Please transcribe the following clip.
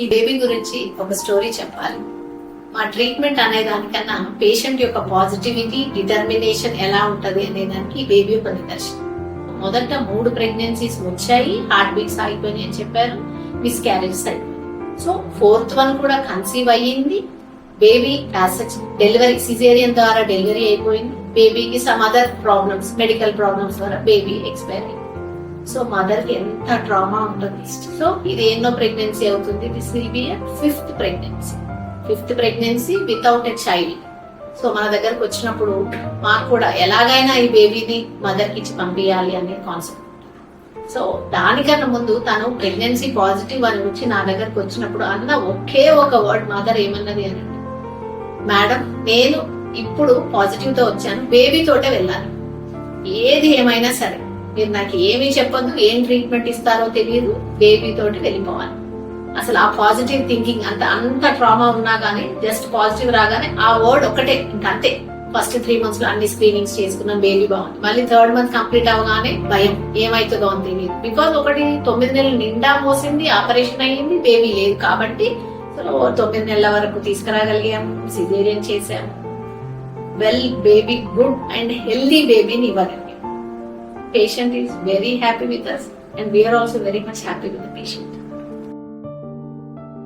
ఈ బేబీ గురించి ఒక స్టోరీ చెప్పాలి. మా ట్రీట్మెంట్ అనే దానికన్నా పేషెంట్ యొక్క పాజిటివిటీ డిటర్మినేషన్ ఎలా ఉంటది అనే దానికి బేబీ ఒక నిదర్శనం. మొదట మూడు ప్రెగ్నెన్సీస్ వచ్చాయి హార్ట్ బీట్స్ ఆగిపోయినాయి అని చెప్పారు మిస్ క్యారేజెస్ అయిపోయింది సో ఫోర్త్ వన్ కూడా కన్సీవ్ అయ్యింది. బేబీ డెలివరీ సిజేరియన్ ద్వారా డెలివరీ అయిపోయింది. బేబీకి some other problems medical problems ద్వారా బేబీ ఎక్స్పైర్ అయింది సో మదర్కి ఎంత డ్రామా ఉంటుంది సో ఇది ఎన్నో ప్రెగ్నెన్సీ అవుతుంది. This will be fifth pregnancy fifth pregnancy without a child so మన దగ్గరకు వచ్చినప్పుడు మాకు కూడా ఎలాగైనా ఈ బేబీని మదర్కి ఇచ్చి పంపించాలి అనే కాన్సెప్ట్ సో దానికన్నా ముందు తను ప్రెగ్నెన్సీ పాజిటివ్ అని వచ్చి నా దగ్గరకు వచ్చినప్పుడు అన్న ఒకే ఒక వర్డ్ మదర్ ఏమన్నది అని. మేడం నేను ఇప్పుడు పాజిటివ్తో వచ్చాను. బేబీ తోటే వెళ్ళాలి. ఏది ఏమైనా సరే. మీరు నాకు ఏమీ చెప్పొద్దు ఏం ట్రీట్మెంట్ ఇస్తారో తెలియదు బేబీ తోటి వెళ్ళిపోవాలి. అసలు ఆ పాజిటివ్ థింకింగ్ అంత అంత ట్రామా ఉన్నా కానీ జస్ట్ పాజిటివ్ రాగానే ఆ వర్డ్ ఒకటే ఇంకా అంతే. ఫస్ట్ త్రీ మంత్స్లో అన్ని స్క్రీనింగ్స్ చేసుకున్నాం బేబీ బాగుంది. మళ్ళీ థర్డ్ మంత్ కంప్లీట్ అవగానే భయం ఏమైతుందో అని తెలియదు. బికాజ్ ఒకటి తొమ్మిది నెలలు నిండా మోసింది ఆపరేషన్ అయ్యింది బేబీ లేదు కాబట్టి సో తొమ్మిది నెలల వరకు తీసుకురాగలిగాం సిజేరియన్ చేశాం. Well baby good and healthy బేబీని Patient is very happy with us and we are also very much happy with the patient.